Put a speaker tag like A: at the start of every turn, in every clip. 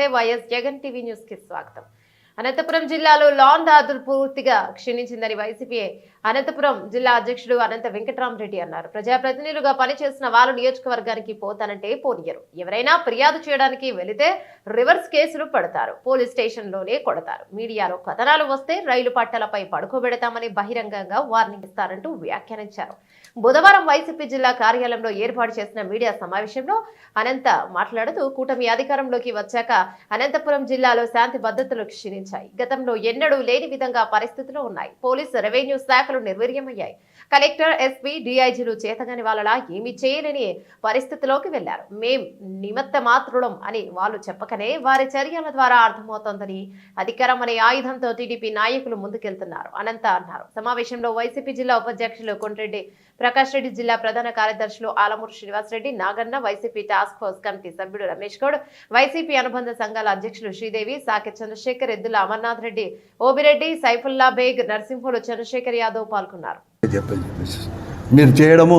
A: నమస్తే YS Jagan TV news కి స్వాగతం అనంతపురం జిల్లాలో లాన్ దాదులు పూర్తిగా క్షీణించిందని వైసీపీ అనంతపురం జిల్లా అధ్యక్షుడు అనంత వెంకటరామరెడ్డి అన్నారు. ప్రజాప్రతినిధులుగా పనిచేసిన వాళ్ళు నియోజకవర్గానికి పోతానంటే పోనీయరు. ఎవరైనా ఫిర్యాదు చేయడానికి వెళితే రివర్స్ కేసులు పడతారు. పోలీస్ స్టేషన్లోనే కొడతారు. మీడియాలో కథనాలు వస్తే రైలు పట్టాలపై పడుకోబెడతామని బహిరంగంగా వార్నింగ్ ఇస్తారంటూ వ్యాఖ్యానించారు. బుధవారం వైసీపీ జిల్లా కార్యాలయంలో ఏర్పాటు చేసిన మీడియా సమావేశంలో అనంత మాట్లాడుతూ కూటమి అధికారంలోకి వచ్చాక అనంతపురం జిల్లాలో శాంతి భద్రతలు క్షీణించారు క్షీణించాయి గతంలో ఎన్నడూ లేని విధంగా పరిస్థితులు ఉన్నాయి. పోలీసు రెవెన్యూ శాఖలు నిర్వీర్యమయ్యాయి. కలెక్టర్ ఎస్పీ డిఐజీలు చేతగాని వాళ్ళలా ఏమీ చేయలేని పరిస్థితిలోకి వెళ్ళారు మేం నిమిత్త మాత్రులం అని వాళ్ళు చెప్పకనే వారి చర్యల ద్వారా అర్థమవుతోందని అధికారం అనే ఆయుధంతో టీడీపీ నాయకులు ముందుకెళ్తున్నారు. అనంత అన్నారు. సమావేశంలో వైసీపీ జిల్లా ఉపాధ్యక్షులు కొండ్రెడ్డి ప్రకాష్ రెడ్డి జిల్లా ప్రధాన కార్యదర్శులు Alamuru Srinivasareddy Naganna YCP task force committee సభ్యుడు రమేష్ గౌడ్ వైసీపీ అనుబంధ సంఘాల అధ్యక్షులు శ్రీదేవి సాకె చంద్రశేఖర్ ఎద్దుల అమర్నాథ్ రెడ్డి ఓబిరెడ్డి సైఫుల్లా బేగ్ నరసింహులు చంద్రశేఖర్ యాదవ్ పాల్గొన్నారు.
B: మీరు చేయడము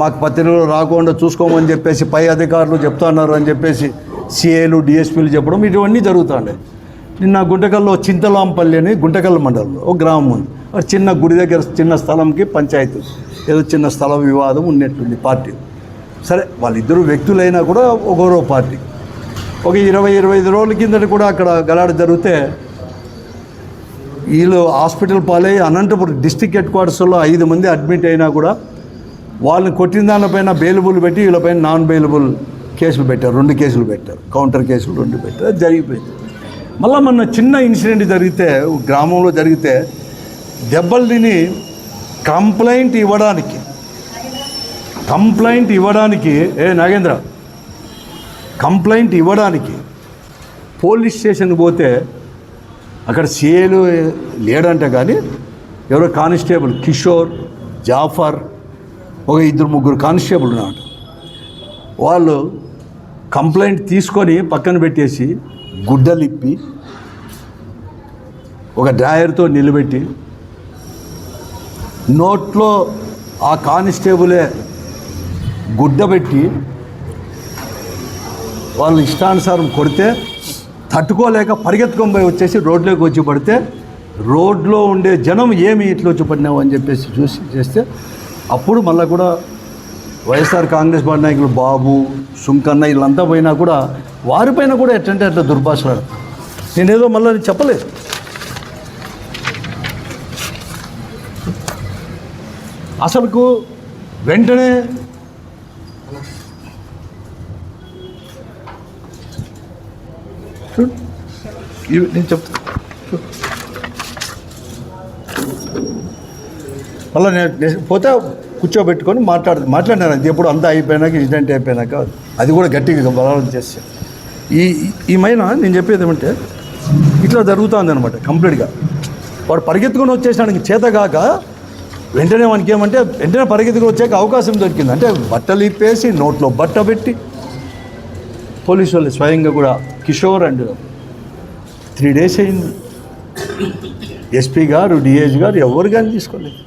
B: మాకు పత్రికలు రాకుండా చూసుకోమని చెప్పేసి పై అధికారులు చెప్తున్నారు అని చెప్పేసి సిఏలు డిఎస్పీలు చెప్పడం ఇవన్నీ జరుగుతుండే. నిన్న గుంటకల్లో చింతలాంపల్లి అని గుంటకల్ మండలంలో ఒక గ్రామం ఉంది. చిన్న గుడి దగ్గర చిన్న స్థలంకి పంచాయతీ. ఏదో చిన్న స్థల వివాదం ఉన్నట్టుంది పార్టీ. సరే వాళ్ళిద్దరు వ్యక్తులైనా కూడా ఒకరో పార్టీ. ఒక ఇరవై ఇరవై ఐదు రోజుల కిందట కూడా అక్కడ గలాడ జరిగితే వీళ్ళు హాస్పిటల్ పాలై అనంతపురం డిస్టిక్ హెడ్ క్వార్టర్స్లో ఐదు మంది అడ్మిట్ అయినా కూడా వాళ్ళని కొట్టిన దానిపైన బెయిలబుల్ పెట్టి వీళ్ళపైన నాన్ బెయిలబుల్ కేసులు పెట్టారు. రెండు కేసులు పెట్టారు. కౌంటర్ కేసులు రెండు పెట్టారు. అది జరిగిపోయింది. మళ్ళీ మొన్న చిన్న ఇన్సిడెంట్ జరిగితే గ్రామంలో జరిగితే దెబ్బలు తిని కంప్లైంట్ ఇవ్వడానికి కంప్లైంట్ ఇవ్వడానికి ఏ నాగేంద్ర కంప్లైంట్ ఇవ్వడానికి పోలీస్ స్టేషన్కి పోతే అక్కడ సీఏలు లేడంట కానీ ఎవరో కానిస్టేబుల్ కిషోర్ జాఫర్ ఒక ఇద్దరు ముగ్గురు కానిస్టేబుల్ ఉన్నాడు వాళ్ళు కంప్లైంట్ తీసుకొని పక్కన పెట్టేసి గుడ్డలిప్పి ఒక డ్రాయర్తో నిలబెట్టి నోట్లో ఆ కానిస్టేబులే గుడ్డబెట్టి వాళ్ళు ఇష్టానుసారం కొడితే తట్టుకోలేక పరిగెత్తుకొని పోయి వచ్చేసి రోడ్లోకి వచ్చి పడితే రోడ్లో ఉండే జనం ఏమి ఇట్లా వచ్చి పడినావు అని చెప్పేసి చూసి చేస్తే అప్పుడు మళ్ళీ కూడా వైఎస్ఆర్ కాంగ్రెస్ పార్టీ నాయకులు బాబు సుంకన్న వీళ్ళంతా పోయినా కూడా వారిపైన కూడా ఎట్లంటే అట్లా దుర్భాషలాడు నేనేదో మళ్ళీ అది చెప్పలేదు. అసలుకు వెంటనే చూడు. ఇవి నేను చెప్తా. మళ్ళీ నేను పోతే కూర్చోబెట్టుకొని మాట్లాడు మాట్లాడినాను. అది ఎప్పుడు అంతా అయిపోయినాక ఇన్సిడెంట్ అయిపోయినాక అది కూడా గట్టిగా బలం చేస్తే. ఈ ఈ మైన నేను చెప్పేది ఏమంటే ఇట్లా జరుగుతుంది అనమాట కంప్లీట్గా. వాడు పరిగెత్తుకొని వచ్చేసానికి చేతగాక వెంటనే మనకి ఏమంటే వెంటనే పరిగెత్తుకు వచ్చాక అవకాశం దొరికింది. అంటే బట్టలు ఇప్పేసి నోట్లో బట్ట పెట్టి పోలీసు వాళ్ళు స్వయంగా కూడా కిషోర్ అండ్ త్రీ డేస్ అయింది. ఎస్పీ గారు డిఏజీ గారు ఎవరు కానీ తీసుకోలేదు.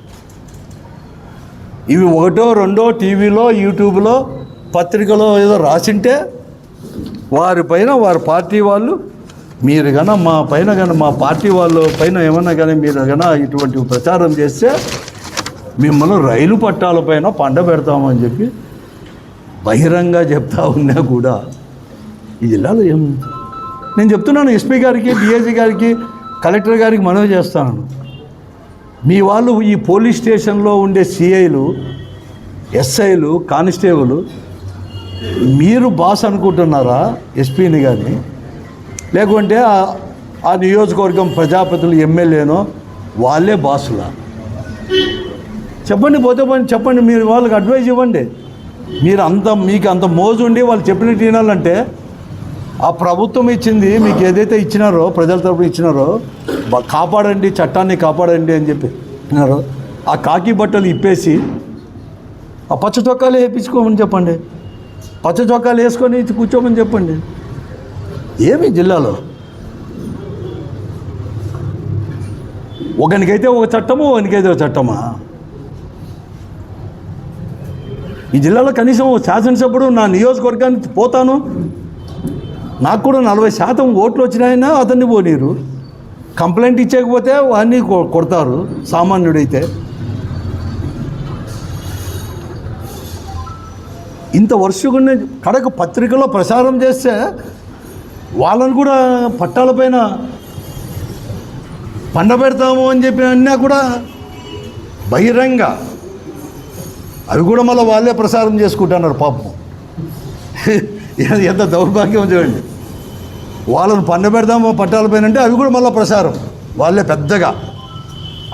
B: ఇవి ఒకటో రెండో టీవీలో యూట్యూబ్లో పత్రికలో ఏదో రాసింటే వారి పైన వారి పార్టీ వాళ్ళు మీరు కన్నా మా పైన కానీ మా పార్టీ వాళ్ళ పైన ఏమన్నా కానీ మీరు కన్నా ఇటువంటి ప్రచారం చేస్తే మిమ్మల్ని రైలు పట్టాలపైన పండ పెడతామని చెప్పి బహిరంగ చెప్తా ఉన్నా కూడా ఈ జిల్లాలో ఏం? నేను చెప్తున్నాను ఎస్పీ గారికి డిఐజీ గారికి కలెక్టర్ గారికి మనవి చేస్తాను. మీ వాళ్ళు ఈ పోలీస్ స్టేషన్లో ఉండే సిఐలు ఎస్ఐలు కానిస్టేబుల్ మీరు బాస్ అనుకుంటున్నారా ఎస్పీని కానీ లేకుంటే ఆ- ఆ నియోజకవర్గం ప్రజాపతులు ఎమ్మెల్యేనో వాళ్ళే బాసులా? చెప్పండి పోతే పోయి చెప్పండి మీరు వాళ్ళకి అడ్వైజ్ ఇవ్వండి. మీరు అంత మీకు అంత మోజు ఉండి వాళ్ళు చెప్పినట్టు వినాలంటే ఆ ప్రభుత్వం ఇచ్చింది మీకు ఏదైతే ఇచ్చినారో ప్రజల తరపున ఇచ్చినారో కాపాడండి చట్టాన్ని కాపాడండి అని చెప్పి ఇచ్చినారో ఆ కాకి బట్టలు ఇప్పేసి ఆ పచ్చ చొక్కాలు వేయించుకోమని చెప్పండి. పచ్చ చొక్కాలు వేసుకొని కూర్చోమని చెప్పండి. ఏమి జిల్లాలో? ఒకనికైతే ఒక చట్టము ఒకనికైతే ఒక చట్టమా? ఈ జిల్లాలో కనీసం శాసనసభ్యుడు నా నియోజకవర్గానికి పోతాను. నాకు కూడా నలభై శాతం ఓట్లు వచ్చినాయన్నా అతన్ని పోనీరు. కంప్లైంట్ ఇచ్చకపోతే వాడిని కొ- కొడతారు సామాన్యుడైతే. ఇంత వరుసగా కడకు పత్రికలో ప్రసారం చేస్తే వాళ్ళని కూడా పట్టాలపైన పండబెడతాము అని చెప్పిన కూడా బహిరంగ అవి కూడా మళ్ళీ వాళ్ళే ప్రసారం చేసుకుంటున్నారు పాపం. ఎంత- ఎంత దౌర్భాగ్యం చూడండి. వాళ్ళని పన్ను పెడదాము పట్టాలపైనంటే అవి కూడా మళ్ళీ ప్రసారం. వాళ్ళే పెద్దగా.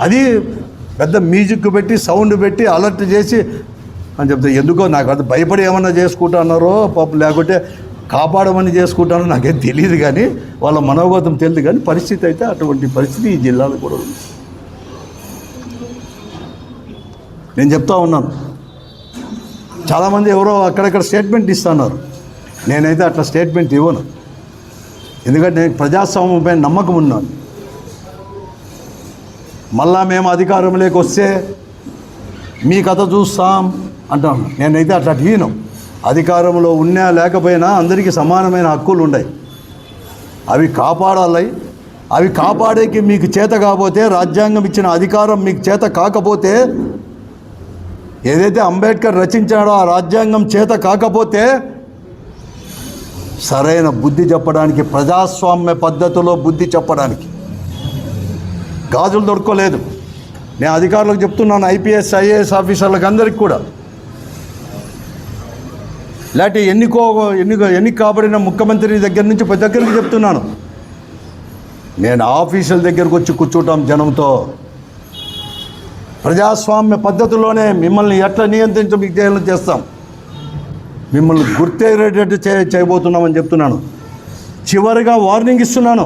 B: అది పెద్ద మ్యూజిక్ పెట్టి సౌండ్ పెట్టి అలర్ట్ చేసి అని చెప్తే ఎందుకో నాకు అది భయపడి ఏమన్నా చేసుకుంటున్నారో పాపం లేకుంటే కాపాడమని చేసుకుంటానో నాకేం తెలియదు కానీ వాళ్ళ మనోగతం తెలియదు కానీ పరిస్థితి అయితే అటువంటి పరిస్థితి ఈ జిల్లాలో కూడా ఉంది. నేను చెప్తా ఉన్నాను. చాలామంది ఎవరో అక్కడక్కడ స్టేట్మెంట్ ఇస్తున్నారు. నేనైతే అట్లా స్టేట్మెంట్ ఇవ్వను. ఎందుకంటే నేను ప్రజాస్వామ్యంపై నమ్మకం ఉన్నాను. మళ్ళా మేము అధికారంలోకి వస్తే మీ కథ చూస్తాం అంటాను నేనైతే అట్లా హీనం అధికారంలో ఉన్నా లేకపోయినా అందరికీ సమానమైన హక్కులు ఉన్నాయి. అవి కాపాడాలి. అవి కాపాడేకి మీకు చేత కాకపోతే రాజ్యాంగం ఇచ్చిన అధికారం మీకు చేత కాకపోతే ఏదైతే అంబేద్కర్ రచించాడో ఆ రాజ్యాంగం చేత కాకపోతే సరైన బుద్ధి చెప్పడానికి ప్రజాస్వామ్య పద్ధతిలో బుద్ధి చెప్పడానికి గాజులు దొరకలేదు. నేను అధికారులకు చెప్తున్నాను ఐపీఎస్ ఐఏఎస్ ఆఫీసర్లకు అందరికి కూడా. లేకపోతే ఎన్నికో ఎన్ని ఎన్నిక కాబడిన ముఖ్యమంత్రి దగ్గర నుంచి దగ్గరికి చెప్తున్నాను. నేను ఆఫీసుల దగ్గరకు వచ్చి కూర్చోటం జనంతో ప్రజాస్వామ్య పద్ధతిలోనే మిమ్మల్ని ఎట్లా నియంత్రించ మీకు చేయాలని చేస్తాం. మిమ్మల్ని గుర్తేరేటట్టు చే చేయబోతున్నామని చెప్తున్నాను. చివరిగా వార్నింగ్ ఇస్తున్నాను.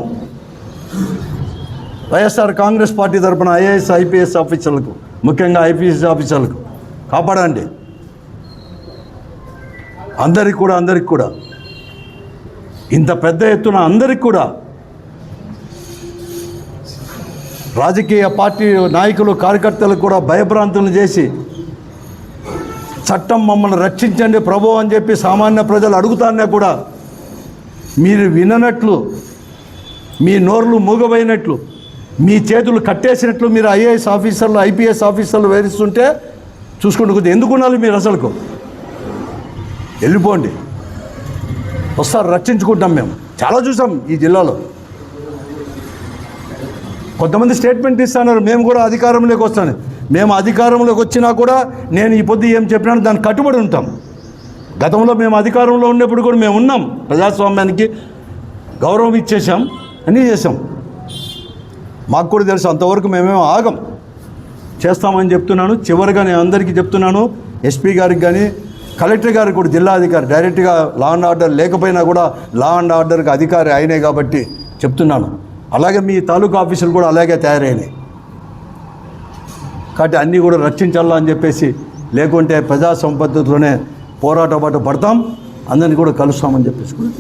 B: వైఎస్ఆర్ కాంగ్రెస్ పార్టీ తరఫున ఐఏఎస్ ఐపీఎస్ ఆఫీసర్లకు ముఖ్యంగా ఐపీఎస్ ఆఫీసర్లకు కాపాడండి. అందరికి కూడా అందరికి కూడా. ఇంత పెద్ద ఎత్తున అందరికి కూడా రాజకీయ పార్టీ నాయకులు కార్యకర్తలు కూడా భయభ్రాంతులు చేసి చట్టం మమ్మల్ని రక్షించండి ప్రభు అని చెప్పి సామాన్య ప్రజలు అడుగుతానే కూడా మీరు విననట్లు మీ నోర్లు మూగబోయినట్లు మీ చేతులు కట్టేసినట్లు మీరు ఐఏఎస్ ఆఫీసర్లు ఐపీఎస్ ఆఫీసర్లు వేధిస్తుంటే చూసుకుంటూ కొద్దిగా ఎందుకు ఉండాలి మీరు అసలుకు? వెళ్ళిపోండి. వస్తారు రక్షించుకుంటాం మేము. చాలా చూసాం ఈ జిల్లాలో. కొంతమంది స్టేట్మెంట్ ఇస్తున్నారు మేము కూడా అధికారంలోకి వస్తాను మేము అధికారంలోకి వచ్చినా కూడా నేను ఈ పొద్దు ఏం చెప్పినా దానికి కట్టుబడి ఉంటాం. గతంలో మేము అధికారంలో ఉన్నప్పుడు కూడా మేము ఉన్నాం. ప్రజాస్వామ్యానికి గౌరవం ఇచ్చేసాం అన్నీ చేసాం మాకు కూడా తెలుసు అంతవరకు మేమేం ఆగం. చేస్తామని చెప్తున్నాను చివరిగా నేను అందరికీ చెప్తున్నాను ఎస్పీ గారికి కానీ కలెక్టర్ గారికి కూడా జిల్లాధికారి డైరెక్ట్గా లా అండ్ ఆర్డర్ లేకపోయినా కూడా లా అండ్ ఆర్డర్కి అధికారి అయినాయి కాబట్టి చెప్తున్నాను. అలాగే మీ తాలూకా ఆఫీసులు కూడా అలాగే తయారైనాయి. కాబట్టి అన్నీ కూడా రక్షించాలా అని చెప్పేసి లేకుంటే ప్రజా సంపత్తితోనే పోరాటం పాటు పడతాం. అందరినీ కూడా కలుస్తామని చెప్పేసి కూడా